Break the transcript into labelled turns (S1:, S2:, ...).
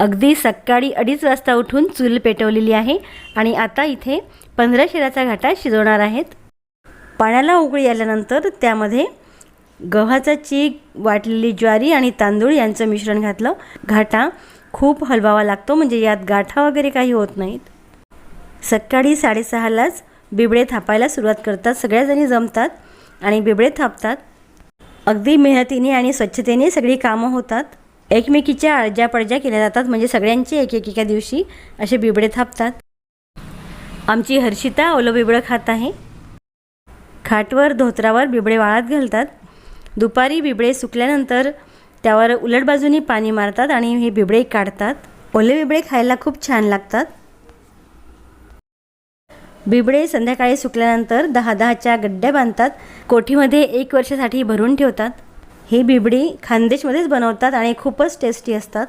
S1: अगदी सकाळी अडीच वाजता उठून चूल पेटवलेली आहे आणि आता इथे पंधरा शिराचा घाटा शिजवणार आहेत. पाण्याला उकळी आल्यानंतर त्यामध्ये गव्हाचा चीक वाटलेली ज्वारी आणि तांदूळ यांचं मिश्रण घातलं. घाटा खूप हलवावा लागतो म्हणजे यात गाठा वगैरे काही होत नाहीत. सकाळी साडेसहालाच बिबडे थापायला सुरुवात करतात सगळ्याजणी जमतात आणि बिबडे थापतात. अगदी मेहनतीने आणि स्वच्छतेने सगळी कामं होतात. एकमेकीच्या आळज्या पडज्या केल्या जातात. म्हणजे सगळ्यांचे एक एकेका दिवशी असे बिबडे थापतात. आमची हर्षिता ओलं बिबडं खात आहे. खाटवर धोत्रावर बिबडे वाळत घालतात. दुपारी बिबडे सुकल्यानंतर त्यावर उलट बाजूनी पाणी मारतात आणि हे बिबडे काढतात. ओले बिबडे खायला खूप छान लागतात. बिबडे संध्याकाळी सुकल्यानंतर दहा दहाच्या गड्ड्या बांधतात. कोठीमध्ये एक वर्षासाठी भरून ठेवतात. ही बिबडी खानदेशमध्येच बनवतात आणि खूपच टेस्टी असतात.